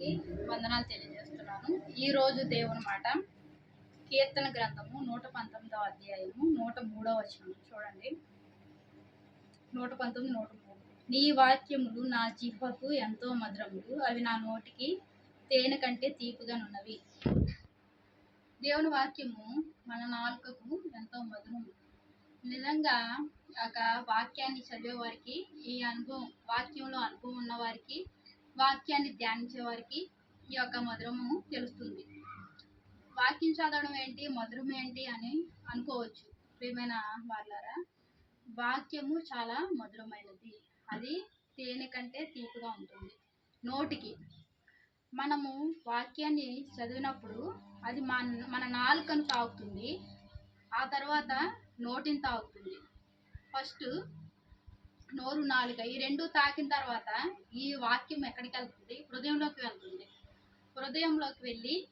అందరికీ వందనాలు తెలియజేస్తున్నాను. ఈ రోజు దేవుని మాట కీర్తన గ్రంథము నూట పంతొమ్మిదవ అధ్యాయము నూట మూడవ వచనం చూడండి. నూట పంతొమ్మిది నూట మూడు. నీ వాక్యములు నా జిహ్వకు ఎంతో మధురములు. అవి నా నోటికి తేనె కంటే తీపిగానున్నవి. దేవుని వాక్యము మన నాలుకకు ఎంతో మధురము. నిజంగా ఒక వాక్యాన్ని చదివే వారికి ఈ అనుభవం వాక్యంలో అనుభవం ఉన్న వారికి వాక్యాన్ని ధ్యానించే వారికి ఈ యొక్క మధురము తెలుస్తుంది. వాక్యం చదవడం ఏంటి? మధురం ఏంటి అని అనుకోవచ్చు. ప్రియమైన వాళ్ళారా వాక్యము చాలా మధురమైనది. అది తేనె కంటే తీపిగా ఉంటుంది. నోటికి మనము వాక్యాన్ని చదివినప్పుడు అది మన మన నాలుకను తాగుతుంది ఆ తర్వాత నోటిని తాగుతుంది ఫస్ట్ నోరు నాలుక ఈ రెండు తాకిన తర్వాత ఈ వాక్యం ఎక్కడికి వెళ్తుంది? హృదయంలోకి వెళ్తుంది. హృదయంలోకి వెళ్ళి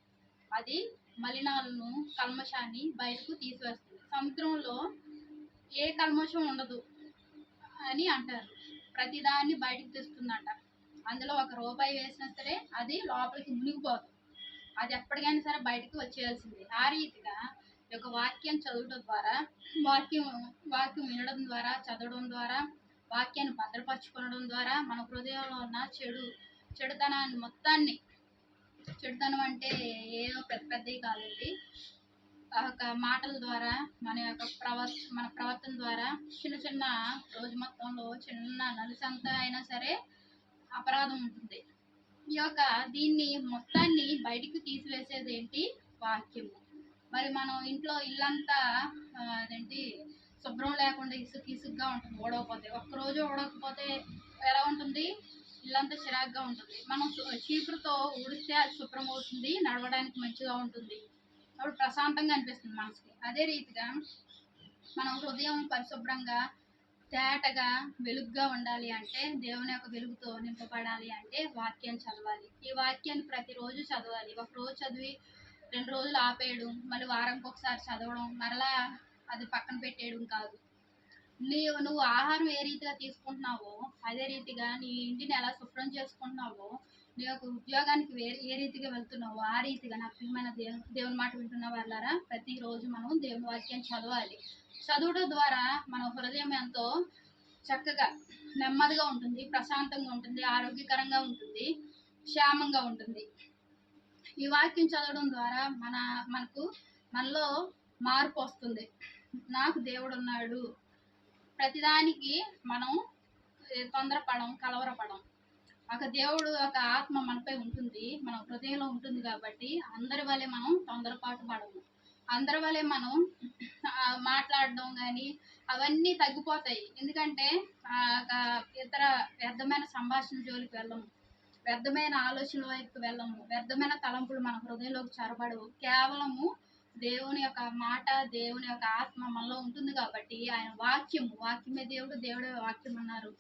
అది మలినాలను కల్మషాన్ని బయటకు తీసివేస్తుంది. సముద్రంలో ఏ కల్మషం ఉండదు అని అంటారు. ప్రతిదాన్ని బయటకు తెస్తుందంట. అందులో ఒక రూపాయి వేసినా సరే అది లోపలికి మునిగిపోతుంది అది ఎప్పటికైనా సరే బయటకు వచ్చేయాల్సిందే. ఆ రీతిగా ఈ యొక్క వాక్యం చదవడం ద్వారా వాక్యం వాక్యం వినడం ద్వారా చదవడం ద్వారా వాక్యాన్ని భద్రపరచుకోవడం ద్వారా మన హృదయంలో ఉన్న చెడు చెడుతనాన్ని మొత్తాన్ని చెడుతనం అంటే ఏదో పెద్ద పెద్దవి కాదండి. ఆ యొక్క మాటల ద్వారా మన యొక్క ప్రవర్ మన ప్రవర్తన ద్వారా చిన్న చిన్న రోజు మొత్తంలో చిన్న నలుసంతా అయినా సరే అపరాధం ఉంటుంది. ఈ యొక్క దీన్ని మొత్తాన్ని బయటికి తీసివేసేది ఏంటి వాక్యము. మరి మనం ఇంట్లో ఇల్లంతా అదేంటి శుభ్రం లేకుండా ఇసుక ఇసుగ్గా ఉంటుంది ఓడకపోతే. ఒక్కరోజు ఓడకపోతే ఎలా ఉంటుంది? ఇల్లంతా చిరాగ్గా ఉంటుంది. మనం చీపురుతో ఊడిస్తే అది శుభ్రం అవుతుంది నడవడానికి మంచిగా ఉంటుంది. అప్పుడు ప్రశాంతంగా అనిపిస్తుంది మనసుకి. అదే రీతిగా మనం హృదయం పరిశుభ్రంగా తేటగా వెలుగుగా ఉండాలి అంటే దేవుని యొక్క వెలుగుతో నింపబడాలి అంటే వాక్యాన్ని చదవాలి. ఈ వాక్యాన్ని ప్రతిరోజు చదవాలి. ఒక రోజు చదివి రెండు రోజులు ఆపేయడం మళ్ళీ వారంకి ఒకసారి చదవడం మరలా అది పక్కన పెట్టేయడం కాదు. నీవు నువ్వు ఆహారం ఏ రీతిగా తీసుకుంటున్నావో అదే రీతిగా నీ ఇంటిని ఎలా శుభ్రం చేసుకుంటున్నావో నీ యొక్క ఉద్యోగానికి వే ఏ రీతిగా వెళ్తున్నావో ఆ రీతిగా నా ప్రియమైన దేవు దేవుని మాట వింటున్న వాళ్ళారా ప్రతిరోజు మనం దేవుని వాక్యం చదవాలి. చదువుట ద్వారా మన హృదయం ఎంతో చక్కగా నెమ్మదిగా ఉంటుంది ప్రశాంతంగా ఉంటుంది ఆరోగ్యకరంగా ఉంటుంది క్షేమంగా ఉంటుంది. ఈ వాక్యం చదవడం ద్వారా మన మనకు మనలో మార్పు వస్తుంది. నాకు దేవుడు ఉన్నాడు ప్రతిదానికి మనం తొందరపడం కలవరపడం. ఒక దేవుడు ఒక ఆత్మ మనపై ఉంటుంది. మన హృదయంలో ఉంటుంది కాబట్టి అందరి వలె మనం తొందరపాటు పడము. అందరి వలె మనం మాట్లాడడం కానీ అవన్నీ తగ్గిపోతాయి. ఎందుకంటే ఒక ఇతర వ్యర్థమైన సంభాషణ జోలికి వెళ్ళము. వ్యర్థమైన ఆలోచనల వైపు వెళ్ళము. వ్యర్థమైన తలంపులు మన హృదయంలోకి చొరబడవు. కేవలము దేవుని యొక్క మాట దేవుని యొక్క ఆత్మ మనలో ఉంటుంది కాబట్టి ఆయన వాక్యము వాక్యమే దేవుడు దేవుడే వాక్యం అన్నారు.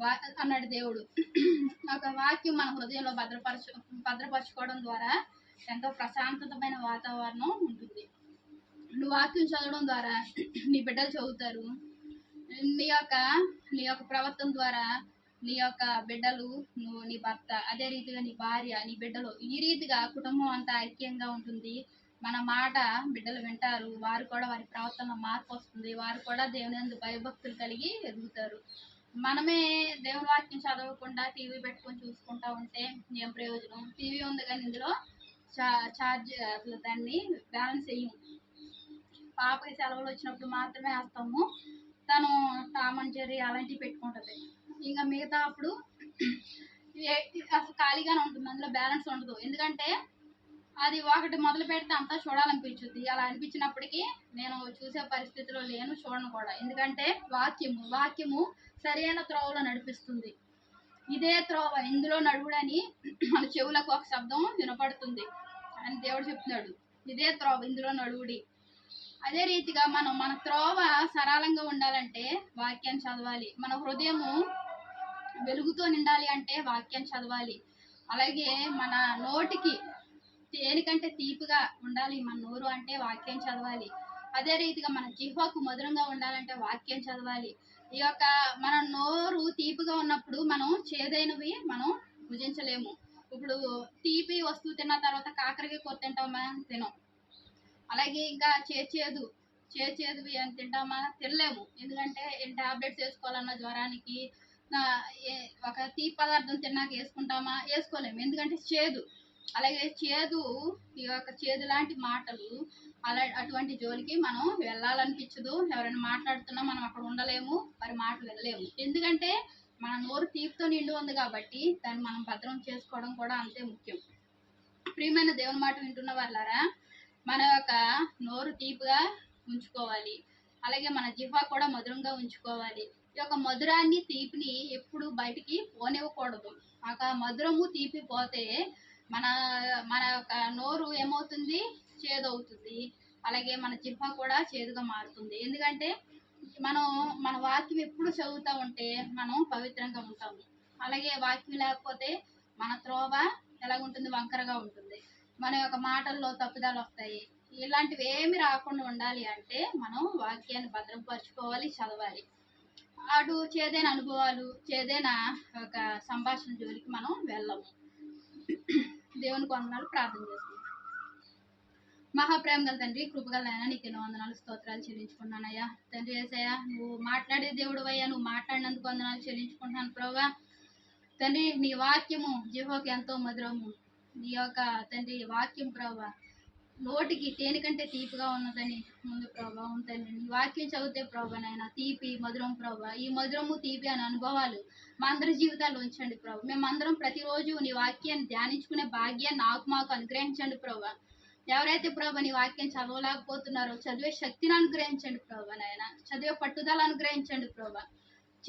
వా అన్నాడు దేవుడు. ఒక వాక్యం మన హృదయంలో భద్రపరచు భద్రపరచుకోవడం ద్వారా ఎంతో ప్రశాంతతమైన వాతావరణం ఉంటుంది. నువ్వు వాక్యం చదవడం ద్వారా నీ బిడ్డలు చదువుతారు. నీ యొక్క నీ యొక్క ప్రవర్తన ద్వారా నీ యొక్క బిడ్డలు నువ్వు నీ భర్త అదే రీతిగా నీ భార్య నీ బిడ్డలు ఈ రీతిగా కుటుంబం అంతా ఐక్యంగా ఉంటుంది. మన మాట బిడ్డలు వింటారు. వారు కూడా వారి ప్రవర్తనలో మార్పు వస్తుంది. వారు కూడా దేవుని యందు భయభక్తులు కలిగి ఎదుగుతారు. మనమే దేవుని వాక్యం చదవకుండా టీవీ పెట్టుకొని చూసుకుంటా ఉంటే ఏం ప్రయోజనం? టీవీ ఉంది కానీ ఇందులో చా ఛార్జ్ అసలు దాన్ని బ్యాలెన్స్ వేయం పాపకి సెలవులు వచ్చినప్పుడు మాత్రమే వేస్తాము. తను టామన్ జెర్రీ అలాంటివి పెట్టుకుంటుంది. ఇంకా మిగతా అప్పుడు అసలు ఖాళీగానే ఉంటుంది. అందులో బ్యాలెన్స్ ఉండదు. ఎందుకంటే అది ఒకటి మొదలు పెడితే అంతా చూడాలనిపించుద్ది. అలా అనిపించినప్పటికీ నేను చూసే పరిస్థితిలో లేను చూడను కూడా. ఎందుకంటే వాక్యము వాక్యము సరైన త్రోవలో నడిపిస్తుంది. ఇదే త్రోవ ఇందులో నడువుడని మన చెవులకు ఒక శబ్దం వినపడుతుంది. అని దేవుడు చెప్తున్నాడు. ఇదే త్రోవ ఇందులో నడువుడి. అదే రీతిగా మనం మన త్రోవ సరళంగా ఉండాలంటే వాక్యాన్ని చదవాలి. మన హృదయము వెలుగుతో నిండాలి అంటే వాక్యాన్ని చదవాలి. అలాగే మన నోటికి దేనికంటే తీపిగా ఉండాలి. మన నోరు అంటే వాక్యం చదవాలి. అదే రీతిగా మన జిహ్వకు మధురంగా ఉండాలంటే వాక్యం చదవాలి. ఈ యొక్క మన నోరు తీపిగా ఉన్నప్పుడు మనం చేదైనవి మనం భుజించలేము. ఇప్పుడు తీపి వస్తువు తిన్న తర్వాత కాకరకాయ కూర తింటామా తినం. అలాగే ఇంకా చేచేదు చేదు అని తింటామా తినలేము. ఎందుకంటే టాబ్లెట్స్ వేసుకోవాలన్న జ్వరానికి ఒక తీపి పదార్థం తిన్నాక వేసుకుంటామా? వేసుకోలేము. ఎందుకంటే చేదు. అలాగే చేదు ఈ యొక్క చేదు లాంటి మాటలు అలా అటువంటి జోలికి మనం వెళ్ళాలనిపించదు. ఎవరైనా మాట్లాడుతున్నా మనం అక్కడ ఉండలేము మరి మాట వెళ్ళలేము ఎందుకంటే మన నోరు తీపితో నిండి ఉంది కాబట్టి దాన్ని మనం భద్రం చేసుకోవడం కూడా అంతే ముఖ్యం. ప్రియమైన దేవుని మాట వింటున్న వాళ్ళారా మన యొక్క నోరు తీపిగా ఉంచుకోవాలి. అలాగే మన జిహ్వ కూడా మధురంగా ఉంచుకోవాలి. ఈ యొక్క మధురాన్ని తీపిని ఎప్పుడు బయటికి పోనివ్వకూడదు. ఆ మధురము తీపి పోతే మన మన యొక్క నోరు ఏమవుతుంది? చేదవుతుంది. అలాగే మన జిహ్వ కూడా చేదుగా మారుతుంది. ఎందుకంటే మనం మన వాక్యం ఎప్పుడు చదువుతూ ఉంటే మనం పవిత్రంగా ఉంటాము. అలాగే వాక్యం లేకపోతే మన త్రోవ ఎలాగుంటుంది? వంకరగా ఉంటుంది. మన యొక్క మాటల్లో తప్పుదాలు వస్తాయి. ఇలాంటివి ఏమి రాకుండా ఉండాలి అంటే మనం వాక్యాన్ని భద్రపరచుకోవాలి చదవాలి. అటు చేదైన అనుభవాలు చేదైన ఒక సంభాషణ జోలికి మనం వెళ్ళము. దేవుని వందనాలు ప్రార్థన చేసుకుంటాం మహాప్రేమ గల తండ్రి కృపగల నీకు ఎన్నో వందనాలు స్తోత్రాలు చెల్లించుకున్నానయ్యా తండ్రి ఏసయ్యా నువ్వు మాట్లాడే దేవుడు అయ్యా నువ్వు మాట్లాడినందుకు వందనాలు చెల్లించుకుంటున్నాను ప్రభా. తండ్రి నీ వాక్యము జీవోకి ఎంతో మధురము. నీ యొక్క తండ్రి వాక్యం ప్రభా నోటికి తేనె కంటే తీపిగా ఉన్నదని ముందు ప్రభా ఉంటుంది నీ వాక్యం చదివితే ప్రభా నాయన తీపి మధురం ప్రభా. ఈ మధురము తీపి అనే అనుభవాలు మా అందరి జీవితాలు ఉంచండి ప్రభా. మేమందరం ప్రతిరోజు నీ వాక్యాన్ని ధ్యానించుకునే భాగ్యాన్ని నాకు మాకు అనుగ్రహించండి ప్రభా. ఎవరైతే ప్రభా నీ వాక్యం చదవలేకపోతున్నారో చదివే శక్తిని అనుగ్రహించండి ప్రభా నాయన. చదివే పట్టుదల అనుగ్రహించండి ప్రభా.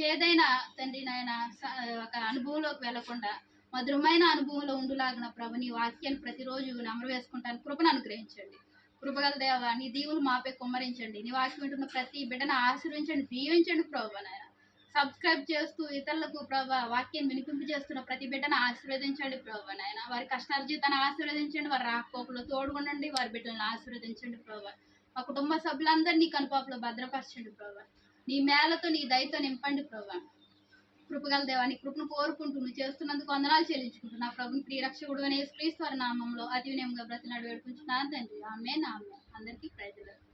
చేదైన తండ్రి నాయన ఒక అనుభవంలోకి వెళ్ళకుండా మధురమైన అనుభవంలో ఉండులాగిన ప్రభు నీ వాక్యాన్ని ప్రతిరోజు నమరు వేసుకుంటాను కృపను అనుగ్రహించండి. కృపగల దేవ నీ దీవులు మాపై కుమ్మరించండి. నీ వాక్యం వింటున్న ప్రతి బిడ్డను ఆశీర్వించండి దీవించండి ప్రభు నాయన. సబ్స్క్రైబ్ చేస్తూ ఇతరులకు ప్రభా వాక్యం వినిపింపు చేస్తున్న ప్రతి బిడ్డను ఆశీర్వదించండి ప్రభు నాయన. వారి కష్టార్జితాన్ని ఆశీర్వదించండి వారి రాకపోకలు తోడుగుండండి వారి బిడ్డలను ఆశీర్వదించండి ప్రభు. మా కుటుంబ సభ్యులందరినీ కనుపాపులో భద్రపరచండి ప్రభు. నీ మేలతో నీ దయతో నింపండి ప్రభు. కృపగల దేవా కృపను కోరుకుంటూ చేస్తున్నందుకు వందనాలు చెల్లించుకుంటూ నా ప్రభుని ప్రియరక్షకుడు అనే క్రీస్తు వారి నామంలో అతి వినయంగా బ్రతినాడు వేడుకుంటున్నాను. తండ్రి ఆమె నామే అందరికీ ప్రజలు